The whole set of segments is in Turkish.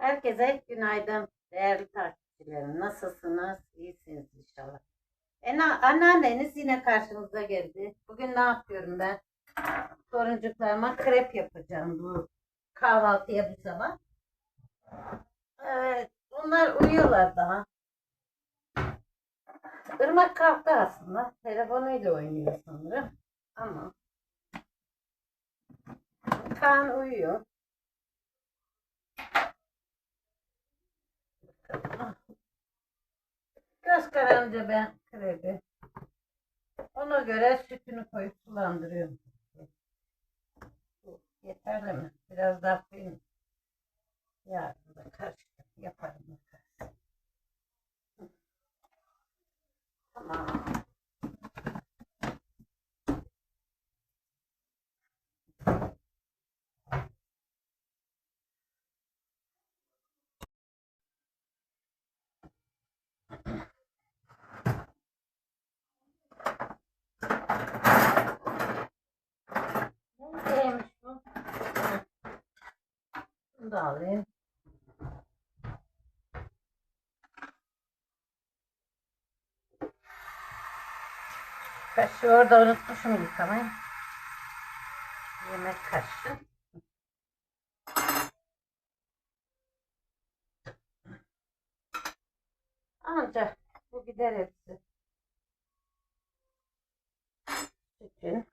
Herkese günaydın değerli takipçilerim. Nasılsınız? İyisiniz inşallah. E, anneanneniz yine karşınıza geldi. Bugün ne yapıyorum ben? Toruncuklarıma krep yapacağım bu kahvaltıya bu sabah. Evet, onlar uyuyorlar daha. Irmak kalktı aslında. Telefonuyla oynuyor sanırım. Ama Kaan uyuyor. Göz kararınca ben krebi. Ona göre sütünü koyup sulandırıyorum. Yeterli mi? Biraz daha koyayım. Yarın da karıştır. Yaparım. Tamam. Neymiş bu? Da alayım. Kaşığı orada unutmuşum yıkamayı. Yemek kaşığı. Ancak bu gider hepsi. Sütün.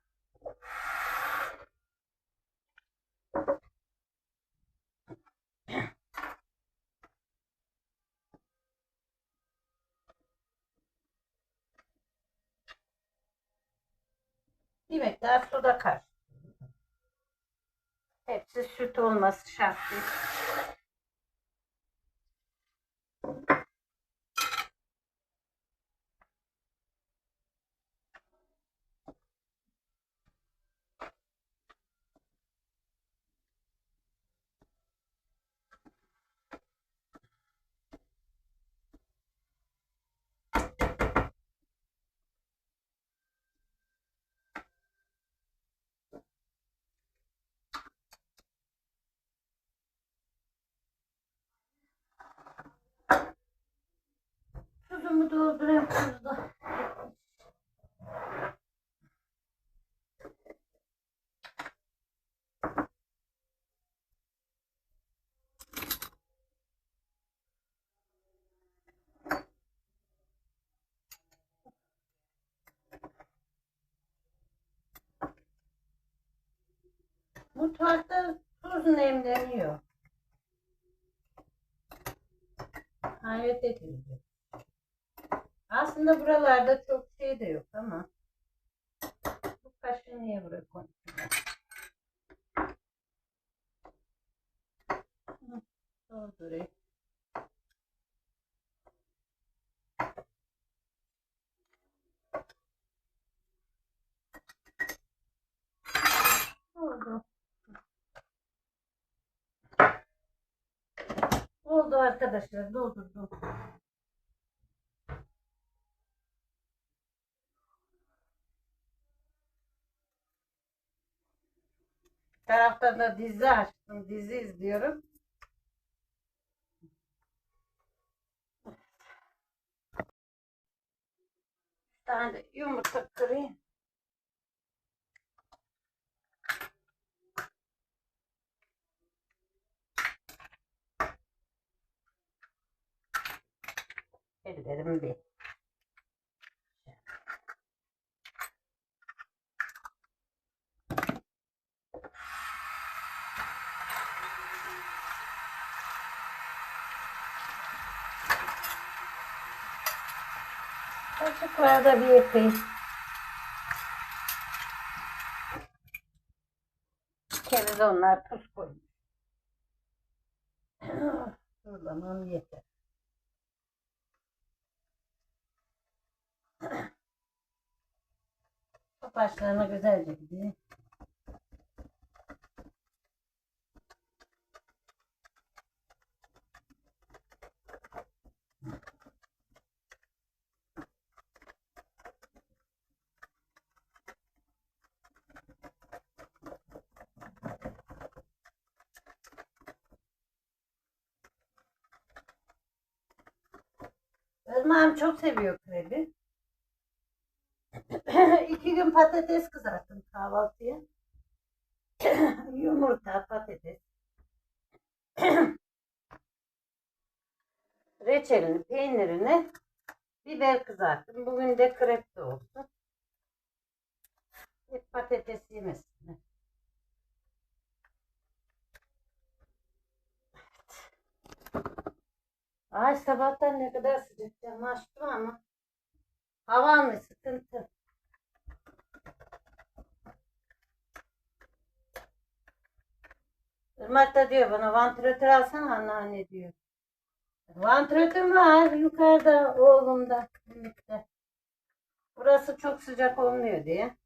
Miktar suda kar. Hepsi süt olması şart değil. Doldurayım tuzla. Mutfakta tuz nemleniyor. Hayret edici. Aslında buralarda çok şey de yok ama bu kaşığı niye buraya koydum? Doldurayım. Oldu. Oldu arkadaşlar doldurdum. taraftan da dizi açtım. Dizi izliyorum. Bir tane yumurta kırayım. Ellerim bir. Kaşıklarda bir yıkayayım. Keriz onlar tuz koymuş. Durlamam yeter. Topaçlarına güzelce gideyim. Irmağım çok seviyor krebi. İki gün patates kızarttım kahvaltıya. Yumurta, patates. Reçelini, peynirini, biber kızarttım. Bugün de krep de olsun. Hep patates yemesinler. Ay sabahtan ne kadar sıcak camı açtım ama hava mı sıkıntı. Irmak da diyor bana vantilatör alsana anneanne diyor. Vantilatör var yukarıda oğlumda birlikte. Burası çok sıcak olmuyor diye.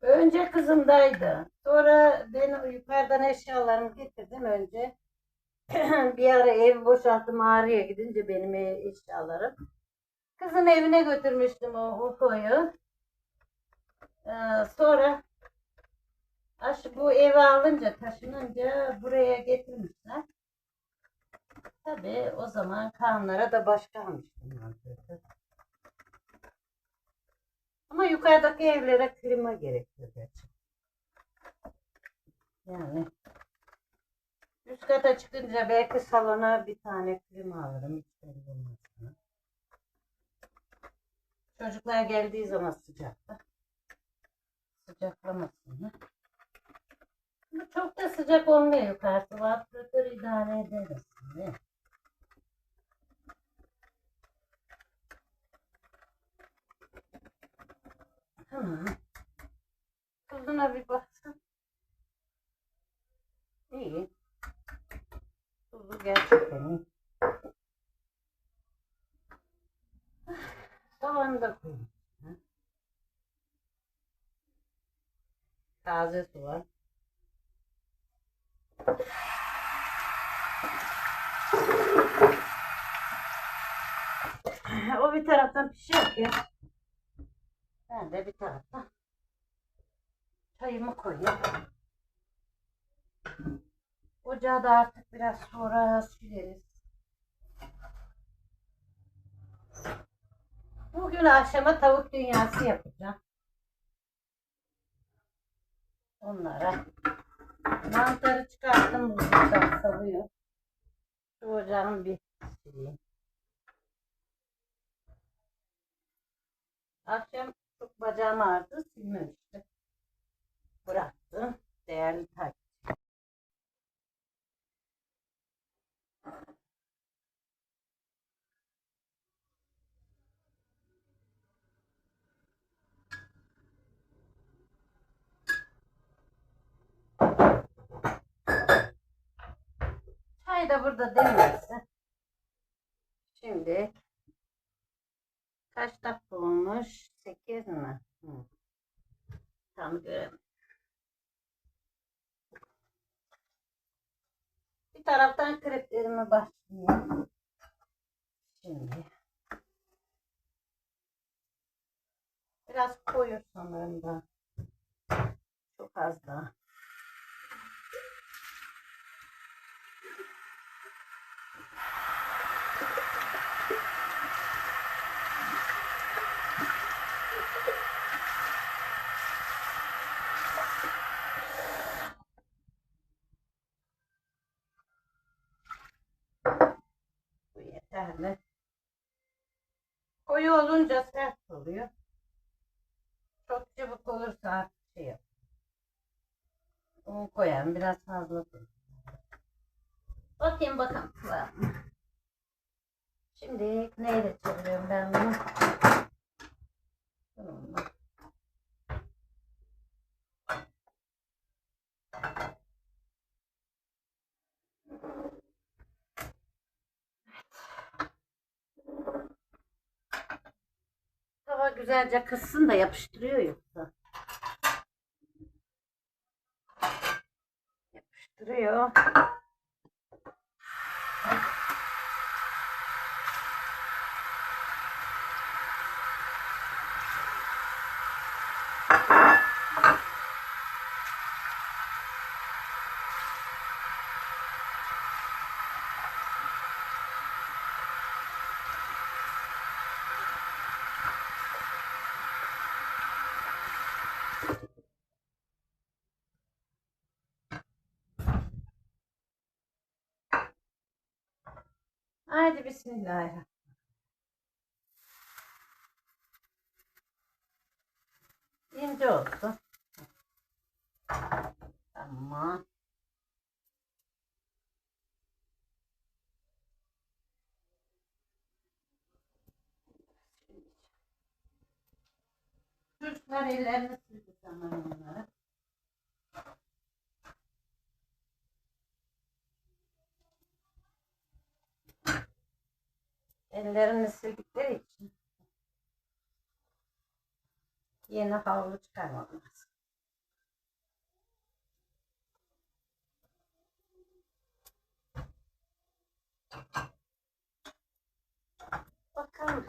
Önce kızımdaydı. Sonra ben yukarıdan eşyalarımı getirdim önce. bir ara ev boşalttım ağrıya gidince benim eşyalarım. Kızın evine götürmüştüm o UFO'yu. Ee, sonra aş bu evi alınca taşınınca buraya getirmişler. Tabii o zaman kanlara da başka almıştım. ben. Ama yukarıdaki evlere klima gerekiyor gerçekten. Yani üst kata çıkınca belki salona bir tane klima alırım. Çocuklar geldiği zaman sıcakta. Sıcaklamasınlar. Ama çok da sıcak olmuyor yukarısı. Vantilatör idare ederiz. Değil? Tamam. Tuzuna bir baksın. İyi. Gerçekten iyi. Soğanı da. Ha? Taze soğan. O bir taraftan pişiyor ki. Ben de bir taraftan çayımı koyayım. Ocağı da artık biraz sonra sileriz. Bugün akşama tavuk dünyası yapacağım. Onlara. Mantarı çıkarttım buzluktan salıyor. Şu ocağın bir sileyim. Akşam çok bacağım ağrıdı silmemiştim. Bıraktım. Değerli takip. Çay da burada demlensin. Şimdi kaç dakika olmuş? 8 mi? Hı. Tam göremedim. Bir taraftan kreplerime başlayayım. Şimdi. Biraz koyu sanırım da. Çok az daha. Bu yeterli. Koyu olunca sert oluyor. Çok çabuk olursa şey yap. Un koyalım biraz fazla. Bakayım bakalım? Şimdi neyle çeviriyorum ben bunu? Bununla. Tava güzelce kızsın da yapıştırıyor yoksa. Yapıştırıyor. Haydi bismillahirrahmanirrahim. İnce oldu. Tamam. Çocuklar ellerini sildi zaman onları. Ellerini sildikleri için yeni havlu çıkarmam lazım. Bakalım.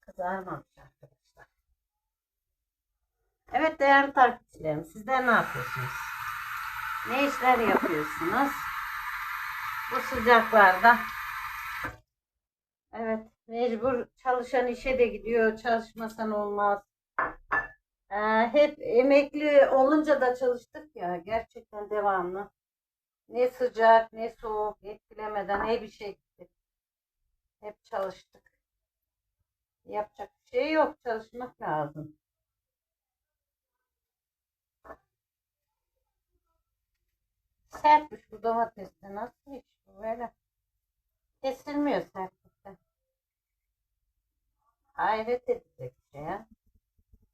Kızarmamış arkadaşlar. Evet değerli takipçilerim sizler ne yapıyorsunuz? Ne işler yapıyorsunuz? Bu sıcaklarda. Evet mecbur çalışan işe de gidiyor. Çalışmasan olmaz. Ee, hep emekli olunca da çalıştık ya gerçekten devamlı. Ne sıcak ne soğuk etkilemeden ne bir şey gittik. Hep çalıştık. Yapacak bir şey yok. Çalışmak lazım. Sertmiş bu domates de nasıl hiç böyle kesilmiyor sertlikten. Hayret edecek şey ya.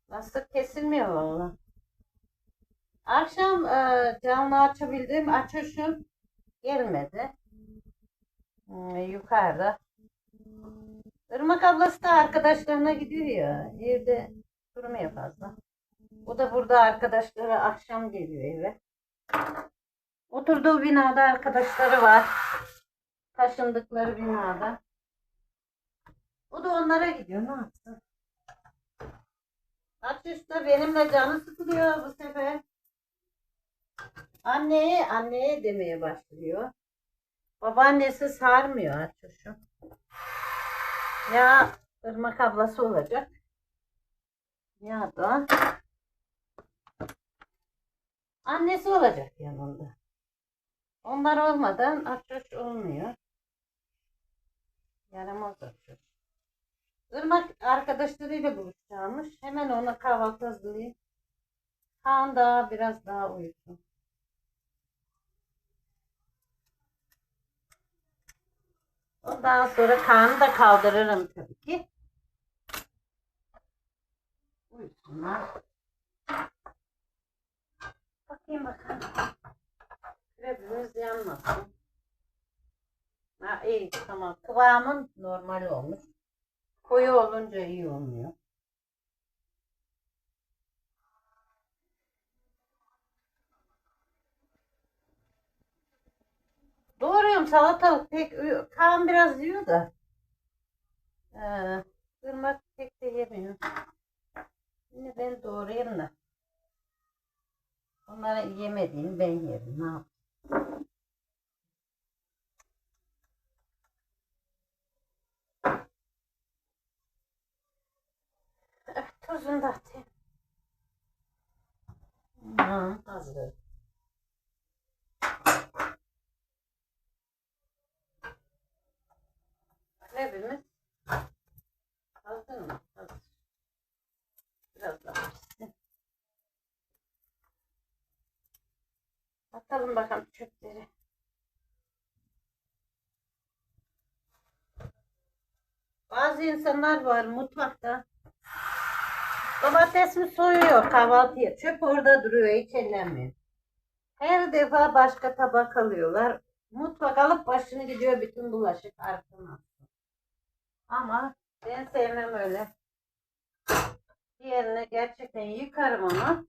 Nasıl kesilmiyor valla. Akşam e, canlı açabildim. Açışım gelmedi. Hmm, yukarıda. Irmak ablası da arkadaşlarına gidiyor ya. Evde durmuyor fazla. O da burada arkadaşları akşam geliyor eve. Oturduğu binada arkadaşları var. Taşındıkları binada. O da onlara gidiyor. Ne yapsın? Açış da benimle canı sıkılıyor bu sefer. Anneye, anneye demeye başlıyor. Babaannesi sarmıyor Açuş'u. Ya ırmak ablası olacak. Ya da annesi olacak yanında. Onlar olmadan Açuş olmuyor. Yaramaz Açuş. Irmak arkadaşlarıyla buluşacakmış. Hemen ona kahvaltı hazırlayayım. Kaan daha biraz daha uyusun. Ondan sonra Kaan'ı da kaldırırım tabii ki. Uyusunlar. Bakayım bakalım. Yanmasın. Ha, iyi tamam. Kıvamın normal olmuş. Koyu olunca iyi olmuyor. Doğruyorum salatalık pek Kaan biraz yiyor da. Ee, ırmak pek de yemiyor. Şimdi ben doğrayayım da. Onlara yemediğini ben yerim. Ne yapayım? Tuzunu da atayım. Hı, hazır. Krepimiz hazır mı? Hazır. Biraz daha pişsin. Atalım bakalım çöpleri. Bazı insanlar var mutfakta. Domates mi soyuyor kahvaltıya? Çöp orada duruyor hiç ellenmiyor. Her defa başka tabak alıyorlar. Mutfak alıp başını gidiyor bütün bulaşık arkana. Ama ben sevmem öyle. Diğerini gerçekten yıkarım ama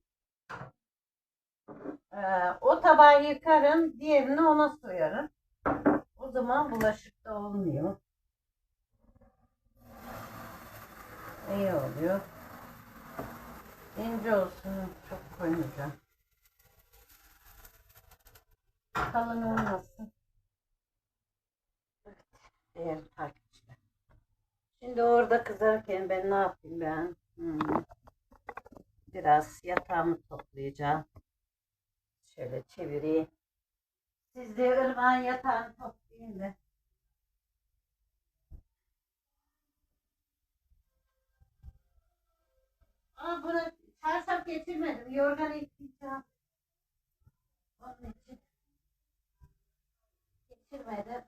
ee, o tabağı yıkarım, diğerini ona soyarım. O zaman bulaşık da olmuyor. İyi oluyor. İnce olsun, çok koymayacağım. Kalın olmasın. Evet, değerli takipçiler. Şimdi orada kızarken ben ne yapayım ben? Hmm. Biraz yatağımı toplayacağım. Şöyle çevireyim. Siz de ırmağın yatağını toplayın da. Aa bunu çarşaf getirmedim. Yorgan ekleyeceğim. Onun için. Getirmedim.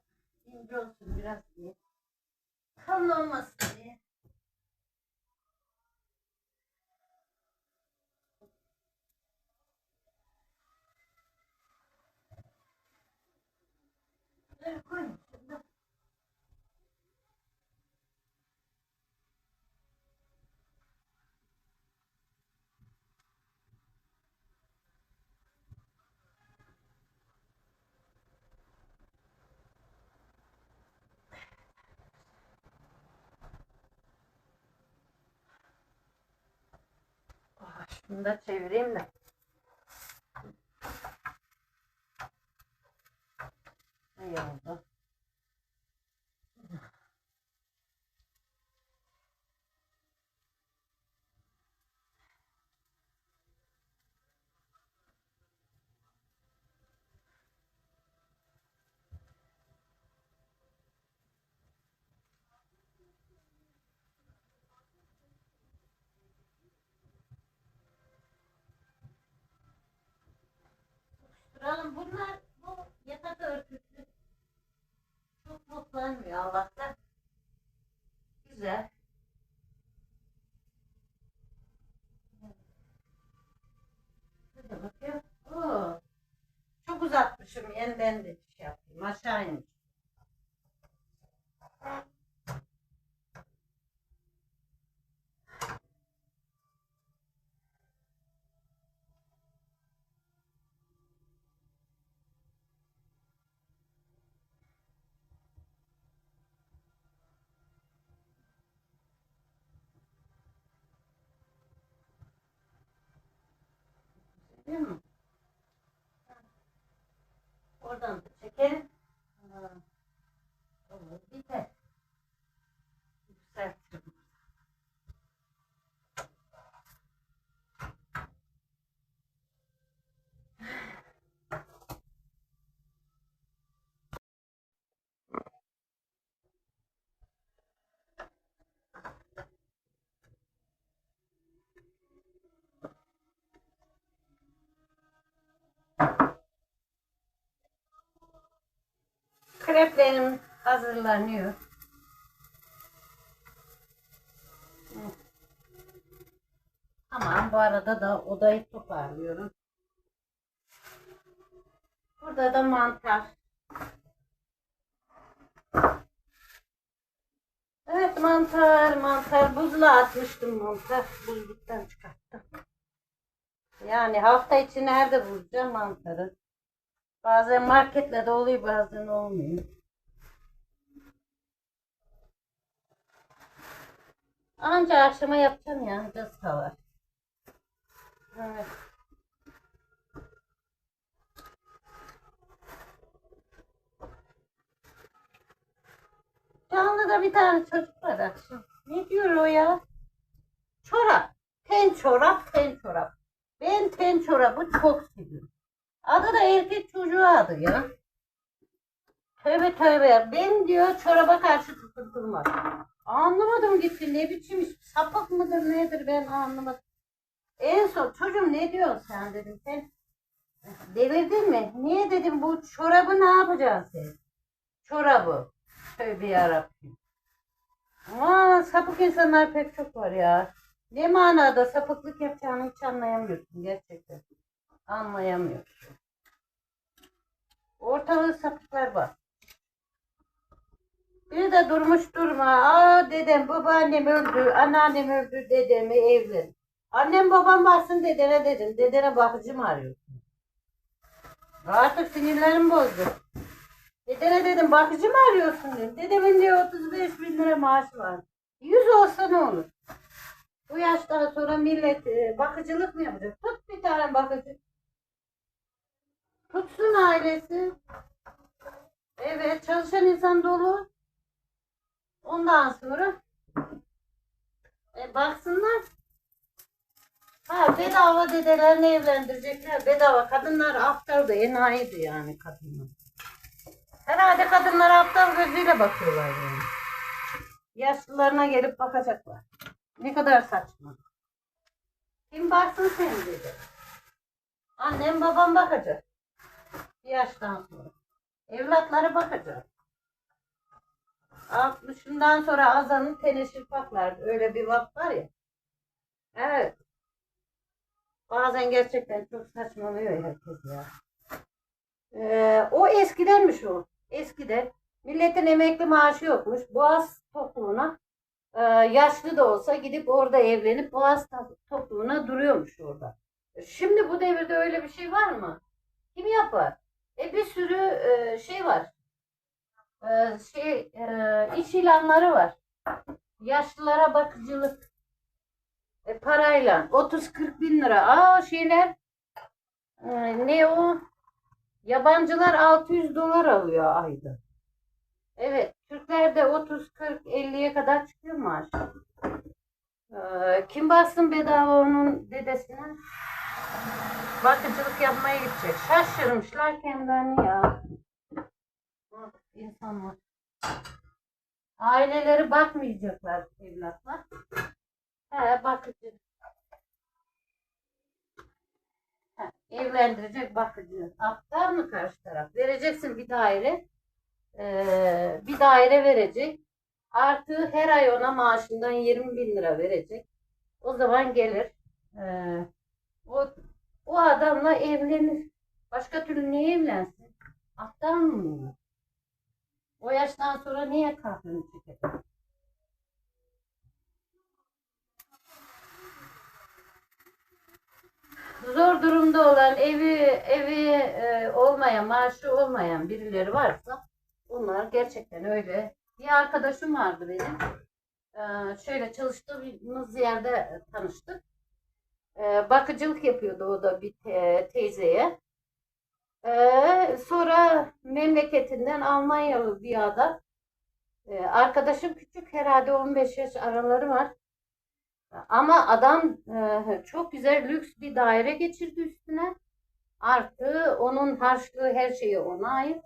İnce olsun biraz diye. Kalın olmasın diye. Böyle koyun Şunu da çevireyim de. İyi oldu. Duralım bunlar bu yatak örtüsü çok toplanmıyor Allah'tan. Güzel. Hadi bakayım. Oo. Çok uzatmışım. Yeniden de şey yapayım. Aşağı in. Değil mi? Oradan da çekelim. Ha. Olur, biter. Yükseltirim. Kreplerim hazırlanıyor. Tamam bu arada da odayı toparlıyorum. Burada da mantar. Evet mantar mantar buzluğa atmıştım mantar. Buzluktan çıkarttım. Yani hafta içi nerede bulacağım mantarı? Bazen marketlerde oluyor bazen olmuyor. Anca akşama yapacağım ya. Biraz var. Evet. Canlıda bir tane çocuk var akşam. Ne diyor o ya? Çorap. Ten çorap, ten çorap. Ben ten çorabı çok seviyorum. Adı da erkek çocuğu adı ya. Tövbe tövbe. Ben diyor çoraba karşı tutuntum var. Anlamadım gitti. Ne biçim iş? Sapık mıdır nedir ben anlamadım. En son çocuğum ne diyorsun sen dedim. Sen delirdin mi? Niye dedim bu çorabı ne yapacaksın sen? Çorabı. Tövbe yarabbim. Ama sapık insanlar pek çok var ya. Ne manada sapıklık yapacağını hiç anlayamıyorsun gerçekten. Anlayamıyorsun. Ortalığı sapıklar var. Bir de durmuş durma. Aa dedem, babaannem öldü, anneannem öldü, dedemi evlen. Annem babam baksın dedene dedim. Dedene bakıcı mı arıyorsun? Artık sinirlerim bozdu. Dedene dedim bakıcı mı arıyorsun dedim. Dedemin diyor 35 bin lira maaşı var. 100 olsa ne olur? Bu yaştan sonra millet e, bakıcılık mı yapacak? Tut bir tane bakıcı. Tutsun ailesi. Evet çalışan insan dolu. Ondan sonra e, baksınlar. Ha bedava dedelerini evlendirecekler. Bedava. Kadınlar aptaldı. Enayiydi yani kadınlar. Herhalde kadınlar aptal gözüyle bakıyorlar yani. Yaşlılarına gelip bakacaklar. Ne kadar saçma. Kim baksın seni dedi. Annem babam bakacak. Bir yaştan sonra. Evlatları bakacak. 60'ından sonra azanın teneşir paklar. Öyle bir vak var ya. Evet. Bazen gerçekten çok saçmalıyor herkes ya. Ee, o eskidenmiş o. Eskiden milletin emekli maaşı yokmuş. Boğaz topluluğuna e, yaşlı da olsa gidip orada evlenip Boğaz to- topluluğuna duruyormuş orada. Şimdi bu devirde öyle bir şey var mı? Kim yapar? E bir sürü e, şey var. E, şey e, iş ilanları var. Yaşlılara bakıcılık. E, parayla 30-40 bin lira. Aa şeyler e, ne o? Yabancılar 600 dolar alıyor ayda. Evet. Türklerde 30-40-50'ye kadar çıkıyor maaş. Ee, kim bassın bedava onun dedesine? Bakıcılık yapmaya gidecek. Şaşırmışlar kendilerini ya. İnsanlar. Aileleri bakmayacaklar evlatlar. He bakıcı. He, evlendirecek bakıcı. Aptal mı karşı taraf? Vereceksin bir daire. Ee, bir daire verecek. Artı her ay ona maaşından 20 bin lira verecek. O zaman gelir. Ee, o, o adamla evlenir. Başka türlü niye evlensin? Aptal mı? O yaştan sonra niye kahrını çeker? Zor durumda olan evi evi e, olmayan, maaşı olmayan birileri varsa onlar gerçekten öyle. Bir arkadaşım vardı benim. Ee, şöyle çalıştığımız yerde tanıştık. Ee, bakıcılık yapıyordu o da bir te- teyzeye. Ee, sonra memleketinden Almanyalı bir adam. Ee, arkadaşım küçük herhalde 15 yaş araları var. Ama adam e, çok güzel lüks bir daire geçirdi üstüne. Artı onun harçlığı her şeyi ona ait.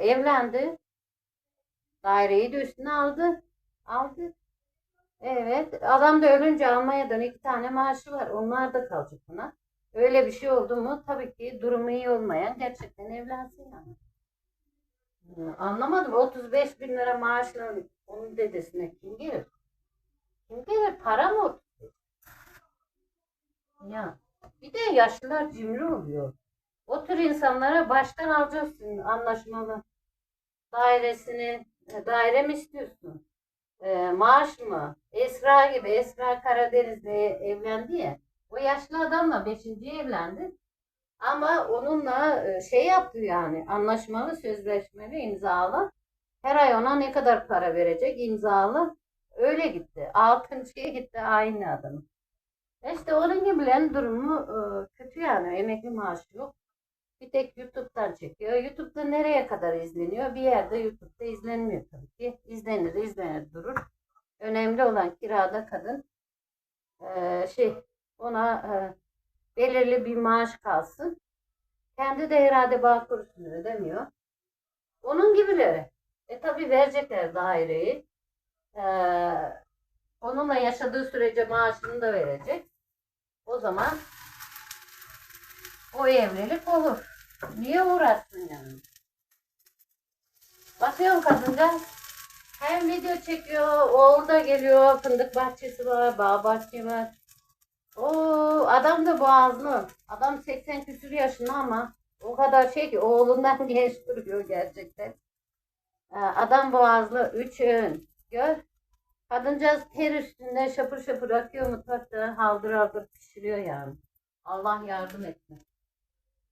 Evlendi. Daireyi de üstüne aldı. Aldı. Evet. Adam da ölünce Almanya'dan iki tane maaşı var. Onlar da kalacak buna. Öyle bir şey oldu mu tabii ki durumu iyi olmayan gerçekten evlensin yani. Anlamadım. 35 bin lira maaşla onun dedesine kim gelir? Kim gelir? Para mı? 35? Ya. Bir de yaşlılar cimri oluyor. O tür insanlara baştan alacaksın anlaşmalı. Dairesini, daire mi istiyorsun? E, maaş mı? Esra gibi, Esra Karadeniz'le evlendi ya. O yaşlı adamla beşinci evlendi. Ama onunla e, şey yaptı yani anlaşmalı, sözleşmeli, imzalı. Her ay ona ne kadar para verecek imzalı. Öyle gitti. Altıncıya gitti aynı adam. İşte onun gibilerin durumu e, kötü yani. Emekli maaşı yok. Bir tek YouTube'dan çekiyor. YouTube'da nereye kadar izleniyor? Bir yerde YouTube'da izlenmiyor tabii ki. İzlenir, izlenir durur. Önemli olan kirada kadın. Ee, şey ona e, belirli bir maaş kalsın. Kendi de herhalde bağ kurusunu ödemiyor. Onun gibileri. E tabii verecekler daireyi. Ee, onunla yaşadığı sürece maaşını da verecek. O zaman o evlilik olur. Niye uğraşsın yani? Bakıyorum kadıncağız. Hem video çekiyor, oğlu da geliyor, fındık bahçesi var, bağ bahçesi var. O adam da boğazlı. Adam 80 küsur yaşında ama o kadar şey ki oğlundan genç duruyor gerçekten. Ee, Adam boğazlı, üç öğün. Gör. Kadıncağız ter üstünde şapır şapır akıyor mutfakta haldır haldır pişiriyor yani. Allah yardım etsin.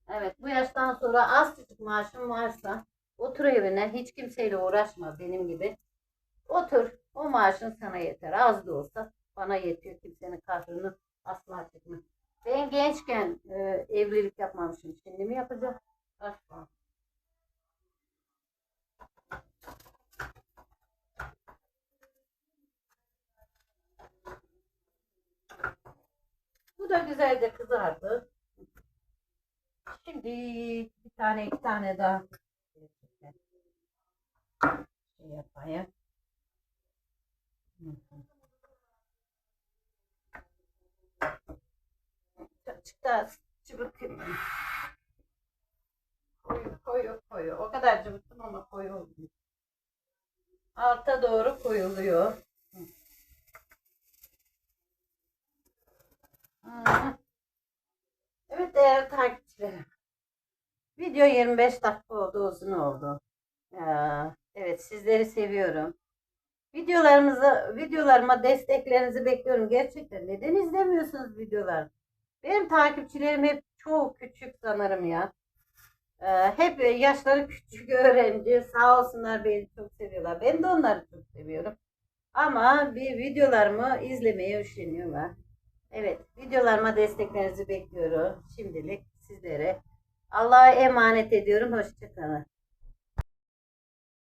Evet bu yaştan sonra az küçük maaşın varsa otur evine hiç kimseyle uğraşma benim gibi. Otur o maaşın sana yeter az da olsa bana yetiyor kimsenin kahrını asla çekme. Ben gençken e, evlilik yapmamışım şimdi mi yapacağım? Asla. Bu da güzelce kızardı. Şimdi bir tane iki tane daha şey yapayım. Azıcık daha cıvıtayım ben. Koyu, koyu, koyu. O kadar cıvıttım ama koyu oluyor. Alta doğru koyuluyor. Evet değerli Video 25 dakika oldu, uzun oldu. Ee, Evet, sizleri seviyorum. Videolarımızı, videolarıma desteklerinizi bekliyorum. Gerçekten neden izlemiyorsunuz videolar? Benim takipçilerim hep çoğu küçük sanırım ya. Ee, hep yaşları küçük öğrenci. Sağ olsunlar beni çok seviyorlar. Ben de onları çok seviyorum. Ama bir videolarımı izlemeye üşeniyorlar. Evet, videolarıma desteklerinizi bekliyorum. Şimdilik sizlere Allah'a emanet ediyorum. Hoşçakalın.